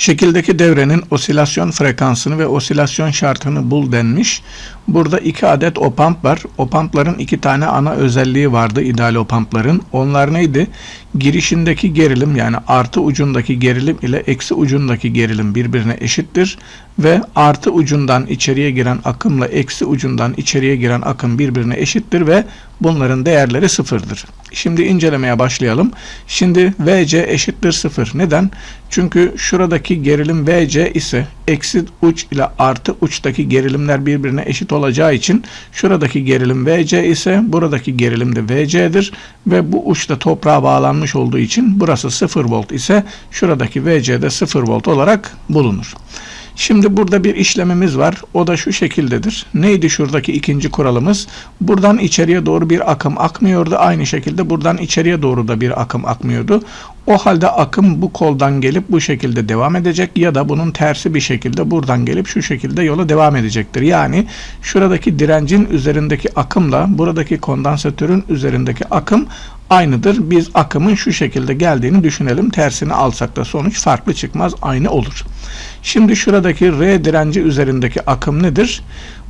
Şekildeki devrenin osilasyon frekansını ve osilasyon şartını bul denmiş. Burada iki adet opamp var. Opampların iki tane ana özelliği vardı ideal opampların. Onlar neydi? Girişindeki gerilim yani artı ucundaki gerilim ile eksi ucundaki gerilim birbirine eşittir. Ve artı ucundan içeriye giren akımla eksi ucundan içeriye giren akım birbirine eşittir ve bunların değerleri sıfırdır. Şimdi incelemeye başlayalım. Şimdi VC eşittir sıfır. Neden? Çünkü şuradaki gerilim VC ise eksi uç ile artı uçtaki gerilimler birbirine eşit olacağı için şuradaki gerilim VC ise buradaki gerilim de VC'dir ve bu uçta toprağa bağlanmış olduğu için burası 0 volt ise şuradaki VC de 0 volt olarak bulunur. Şimdi burada bir işlemimiz var. O da şu şekildedir. Neydi şuradaki ikinci kuralımız? Buradan içeriye doğru bir akım akmıyordu. Aynı şekilde buradan içeriye doğru da bir akım akmıyordu. O halde akım bu koldan gelip bu şekilde devam edecek ya da bunun tersi bir şekilde buradan gelip şu şekilde yola devam edecektir. Yani şuradaki direncin üzerindeki akımla buradaki kondansatörün üzerindeki akım aynıdır. Biz akımın şu şekilde geldiğini düşünelim. Tersini alsak da sonuç farklı çıkmaz. Aynı olur. Şimdi şuradaki R direnci üzerindeki akım nedir?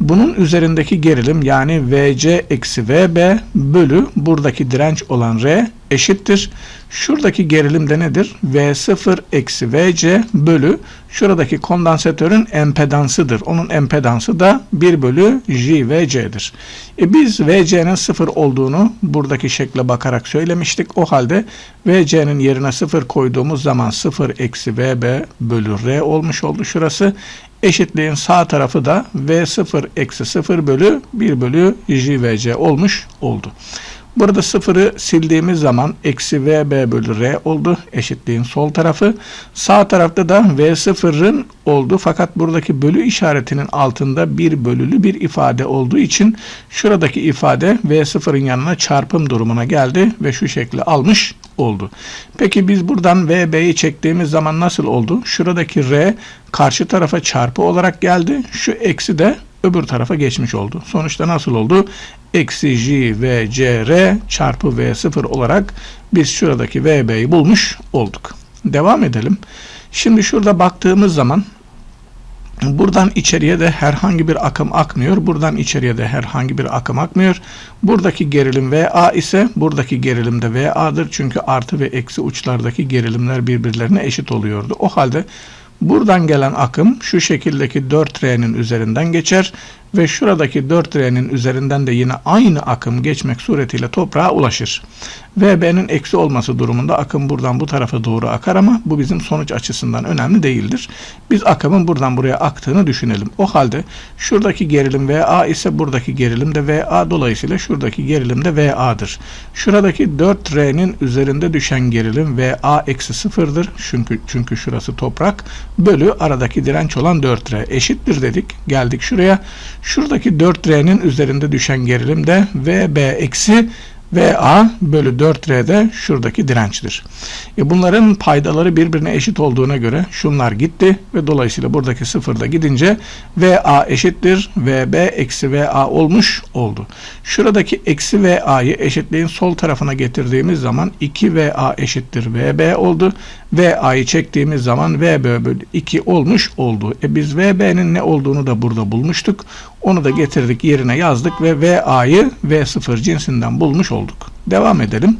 Bunun üzerindeki gerilim yani VC eksi VB bölü buradaki direnç olan R eşittir. Şuradaki gerilim de nedir? V0 eksi VC bölü şuradaki kondansatörün empedansıdır. Onun empedansı da 1 bölü JVC'dir. E biz VC'nin 0 olduğunu buradaki şekle bakarak söylemiştik. O halde VC'nin yerine 0 koyduğumuz zaman 0 eksi VB bölü R olmuş oldu şurası. Eşitliğin sağ tarafı da V0 eksi 0 bölü 1 bölü JVC olmuş oldu. Burada sıfırı sildiğimiz zaman eksi VB bölü R oldu. Eşitliğin sol tarafı. Sağ tarafta da V0'ın oldu. Fakat buradaki bölü işaretinin altında bir bölülü bir ifade olduğu için şuradaki ifade V0'ın yanına çarpım durumuna geldi ve şu şekli almış oldu. Peki biz buradan VB'yi çektiğimiz zaman nasıl oldu? Şuradaki R karşı tarafa çarpı olarak geldi. Şu eksi de öbür tarafa geçmiş oldu. Sonuçta nasıl oldu? Eksi J ve CR çarpı V0 olarak biz şuradaki VB'yi bulmuş olduk. Devam edelim. Şimdi şurada baktığımız zaman Buradan içeriye de herhangi bir akım akmıyor. Buradan içeriye de herhangi bir akım akmıyor. Buradaki gerilim VA ise buradaki gerilim de VA'dır. Çünkü artı ve eksi uçlardaki gerilimler birbirlerine eşit oluyordu. O halde buradan gelen akım şu şekildeki 4R'nin üzerinden geçer ve şuradaki 4R'nin üzerinden de yine aynı akım geçmek suretiyle toprağa ulaşır. VB'nin eksi olması durumunda akım buradan bu tarafa doğru akar ama bu bizim sonuç açısından önemli değildir. Biz akımın buradan buraya aktığını düşünelim. O halde şuradaki gerilim VA ise buradaki gerilim de VA dolayısıyla şuradaki gerilim de VA'dır. Şuradaki 4R'nin üzerinde düşen gerilim VA eksi sıfırdır. Çünkü, çünkü şurası toprak. Bölü aradaki direnç olan 4R eşittir dedik. Geldik şuraya. Şuradaki 4R'nin üzerinde düşen gerilim de VB eksi VA bölü 4R'de şuradaki dirençtir. E bunların paydaları birbirine eşit olduğuna göre şunlar gitti ve dolayısıyla buradaki sıfır da gidince VA eşittir VB eksi VA olmuş oldu. Şuradaki eksi VA'yı eşitliğin sol tarafına getirdiğimiz zaman 2VA eşittir VB oldu. VA'yı çektiğimiz zaman VB bölü 2 olmuş oldu. E biz VB'nin ne olduğunu da burada bulmuştuk. Onu da getirdik yerine yazdık ve VA'yı V0 cinsinden bulmuş olduk. Devam edelim.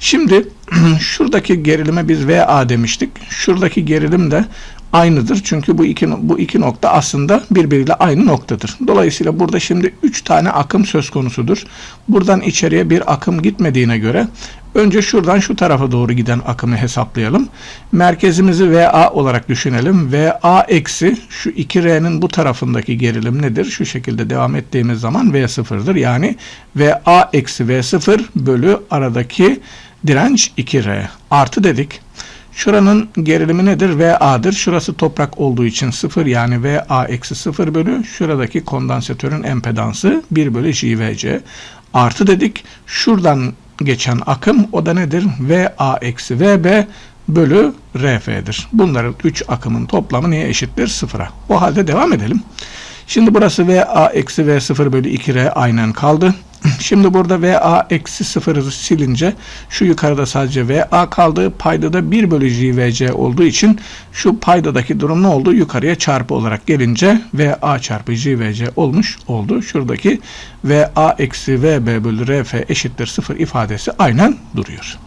Şimdi şuradaki gerilime biz VA demiştik. Şuradaki gerilim de aynıdır. Çünkü bu iki, bu iki nokta aslında birbiriyle aynı noktadır. Dolayısıyla burada şimdi 3 tane akım söz konusudur. Buradan içeriye bir akım gitmediğine göre önce şuradan şu tarafa doğru giden akımı hesaplayalım. Merkezimizi VA olarak düşünelim. VA eksi şu 2R'nin bu tarafındaki gerilim nedir? Şu şekilde devam ettiğimiz zaman V0'dır. Yani VA eksi V0 bölü aradaki direnç 2R. Artı dedik. Şuranın gerilimi nedir? VA'dır. Şurası toprak olduğu için 0 yani VA eksi 0 bölü şuradaki kondansatörün empedansı 1 bölü JVC. Artı dedik. Şuradan geçen akım o da nedir? VA eksi VB bölü RF'dir. Bunların 3 akımın toplamı neye eşittir? Sıfıra. O halde devam edelim. Şimdi burası VA eksi V0 bölü 2R aynen kaldı. Şimdi burada VA eksi 0'ı silince şu yukarıda sadece VA kaldı. Payda da 1 bölü JVC olduğu için şu paydadaki durum ne oldu? Yukarıya çarpı olarak gelince VA çarpı JVC olmuş oldu. Şuradaki VA eksi VB bölü RF eşittir 0 ifadesi aynen duruyor.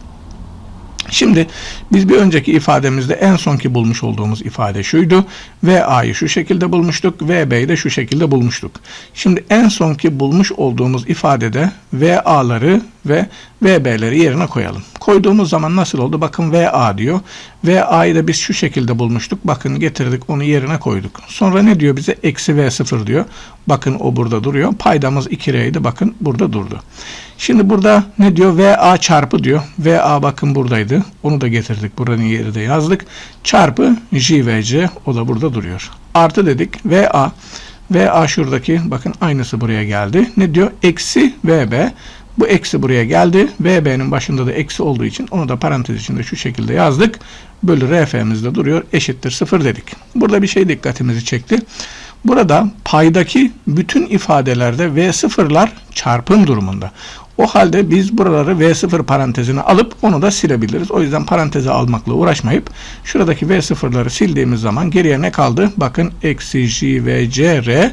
Şimdi biz bir önceki ifademizde en sonki bulmuş olduğumuz ifade şuydu. VA'yı şu şekilde bulmuştuk. VB'yi de şu şekilde bulmuştuk. Şimdi en sonki bulmuş olduğumuz ifadede VA'ları ve VB'leri yerine koyalım. Koyduğumuz zaman nasıl oldu? Bakın VA diyor. VA'yı da biz şu şekilde bulmuştuk. Bakın getirdik onu yerine koyduk. Sonra ne diyor bize? Eksi V0 diyor. Bakın o burada duruyor. Paydamız 2R'ydi. Bakın burada durdu. Şimdi burada ne diyor? VA çarpı diyor. VA bakın buradaydı. Onu da getirdik. Buranın yeri de yazdık. Çarpı JVC o da burada duruyor. Artı dedik. VA VA şuradaki bakın aynısı buraya geldi. Ne diyor? Eksi VB. Bu eksi buraya geldi. VB'nin başında da eksi olduğu için onu da parantez içinde şu şekilde yazdık. Bölü RF'mizde duruyor. Eşittir 0 dedik. Burada bir şey dikkatimizi çekti. Burada paydaki bütün ifadelerde V0'lar çarpım durumunda. O halde biz buraları V0 parantezine alıp onu da silebiliriz. O yüzden paranteze almakla uğraşmayıp şuradaki V0'ları sildiğimiz zaman geriye ne kaldı? Bakın eksi J ve C R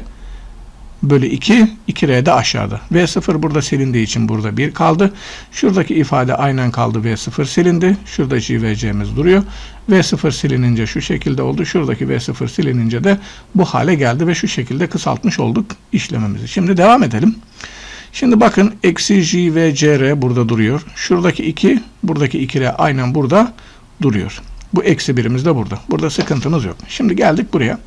bölü 2, 2R de aşağıda. V0 burada silindiği için burada 1 kaldı. Şuradaki ifade aynen kaldı. V0 silindi. Şurada J ve C'miz duruyor. V0 silinince şu şekilde oldu. Şuradaki V0 silinince de bu hale geldi ve şu şekilde kısaltmış olduk işlemimizi. Şimdi devam edelim. Şimdi bakın eksi J ve CR burada duruyor. Şuradaki 2, buradaki 2R aynen burada duruyor. Bu eksi birimiz de burada. Burada sıkıntımız yok. Şimdi geldik buraya.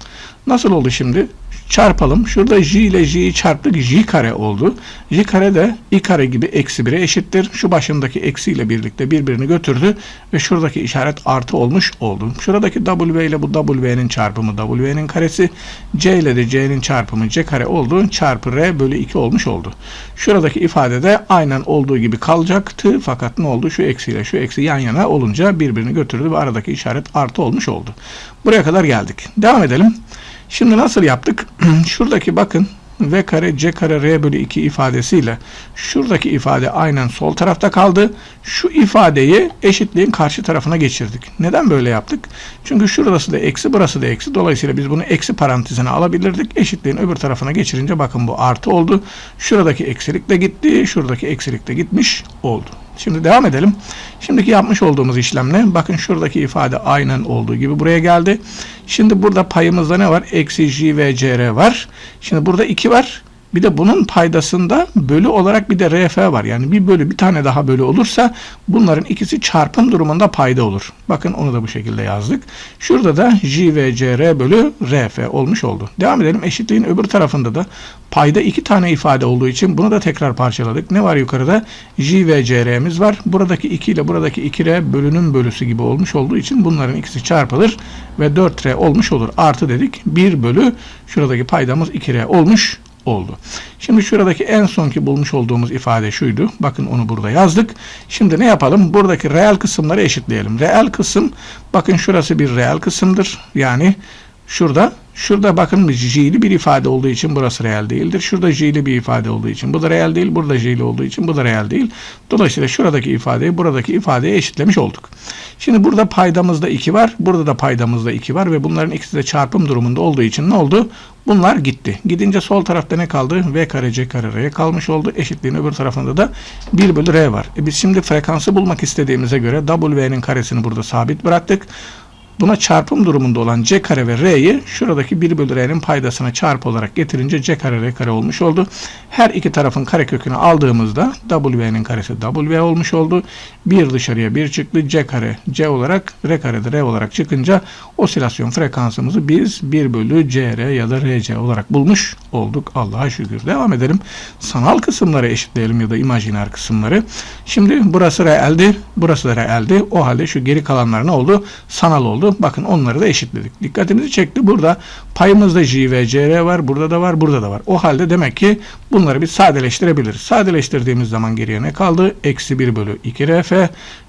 Nasıl oldu şimdi? Çarpalım. Şurada j ile j'yi çarptık. j kare oldu. j kare de i kare gibi eksi 1'e eşittir. Şu başındaki eksi ile birlikte birbirini götürdü ve şuradaki işaret artı olmuş oldu. Şuradaki w ile bu w'nin çarpımı w'nin karesi. c ile de c'nin çarpımı c kare oldu. Çarpı r bölü 2 olmuş oldu. Şuradaki ifade de aynen olduğu gibi kalacaktı. Fakat ne oldu? Şu eksi ile şu eksi yan yana olunca birbirini götürdü ve aradaki işaret artı olmuş oldu. Buraya kadar geldik. Devam edelim. Şimdi nasıl yaptık? Şuradaki bakın v kare c kare r bölü 2 ifadesiyle şuradaki ifade aynen sol tarafta kaldı. Şu ifadeyi eşitliğin karşı tarafına geçirdik. Neden böyle yaptık? Çünkü şurası da eksi burası da eksi. Dolayısıyla biz bunu eksi parantezine alabilirdik. Eşitliğin öbür tarafına geçirince bakın bu artı oldu. Şuradaki eksilik de gitti. Şuradaki eksilik de gitmiş oldu. Şimdi devam edelim. Şimdiki yapmış olduğumuz işlemle bakın şuradaki ifade aynen olduğu gibi buraya geldi. Şimdi burada payımızda ne var? Eksi j ve cr var. Şimdi burada 2 var. Bir de bunun paydasında bölü olarak bir de RF var. Yani bir bölü bir tane daha bölü olursa bunların ikisi çarpım durumunda payda olur. Bakın onu da bu şekilde yazdık. Şurada da J ve CR bölü RF olmuş oldu. Devam edelim. Eşitliğin öbür tarafında da payda iki tane ifade olduğu için bunu da tekrar parçaladık. Ne var yukarıda? J ve CR'miz var. Buradaki 2 ile buradaki 2R bölünün bölüsü gibi olmuş olduğu için bunların ikisi çarpılır ve 4R olmuş olur. Artı dedik. 1 bölü şuradaki paydamız 2R olmuş oldu. Şimdi şuradaki en sonki bulmuş olduğumuz ifade şuydu. Bakın onu burada yazdık. Şimdi ne yapalım? Buradaki reel kısımları eşitleyelim. Reel kısım bakın şurası bir reel kısımdır. Yani şurada Şurada bakın j'li bir ifade olduğu için burası reel değildir. Şurada j'li bir ifade olduğu için bu da reel değil. Burada j'li olduğu için bu da reel değil. Dolayısıyla şuradaki ifadeyi buradaki ifadeye eşitlemiş olduk. Şimdi burada paydamızda 2 var. Burada da paydamızda 2 var ve bunların ikisi de çarpım durumunda olduğu için ne oldu? Bunlar gitti. Gidince sol tarafta ne kaldı? V kare C kare R kalmış oldu. Eşitliğin öbür tarafında da 1 bölü R var. E biz şimdi frekansı bulmak istediğimize göre W'nin karesini burada sabit bıraktık. Buna çarpım durumunda olan c kare ve r'yi şuradaki 1 bölü r'nin paydasına çarpı olarak getirince c kare r kare olmuş oldu. Her iki tarafın karekökünü aldığımızda w'nin karesi w olmuş oldu. Bir dışarıya bir çıktı. c kare c olarak r kare de r olarak çıkınca osilasyon frekansımızı biz 1 bölü cr ya da rc olarak bulmuş olduk. Allah'a şükür. Devam edelim. Sanal kısımları eşitleyelim ya da imajiner kısımları. Şimdi burası reeldi. Burası da reeldi. O halde şu geri kalanlar ne oldu? Sanal oldu oldu. Bakın onları da eşitledik. Dikkatimizi çekti. Burada payımızda J ve CR var. Burada da var. Burada da var. O halde demek ki bunlar bunları bir sadeleştirebiliriz. Sadeleştirdiğimiz zaman geriye ne kaldı? Eksi 1 bölü 2 rf.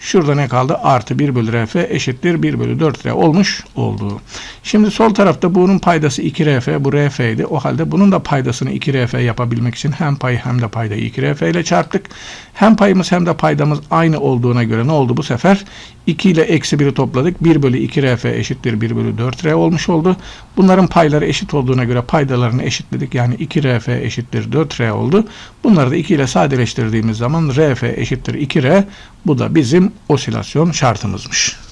Şurada ne kaldı? Artı 1 bölü rf eşittir 1 bölü 4 r olmuş oldu. Şimdi sol tarafta bunun paydası 2 rf. Bu rf idi. O halde bunun da paydasını 2 rf yapabilmek için hem payı hem de paydayı 2 rf ile çarptık. Hem payımız hem de paydamız aynı olduğuna göre ne oldu bu sefer? 2 ile eksi 1'i topladık. 1 bölü 2 rf eşittir 1 bölü 4 r olmuş oldu. Bunların payları eşit olduğuna göre paydalarını eşitledik. Yani 2 rf eşittir 4 r oldu. Bunları da 2 ile sadeleştirdiğimiz zaman rf eşittir 2 r. Bu da bizim osilasyon şartımızmış.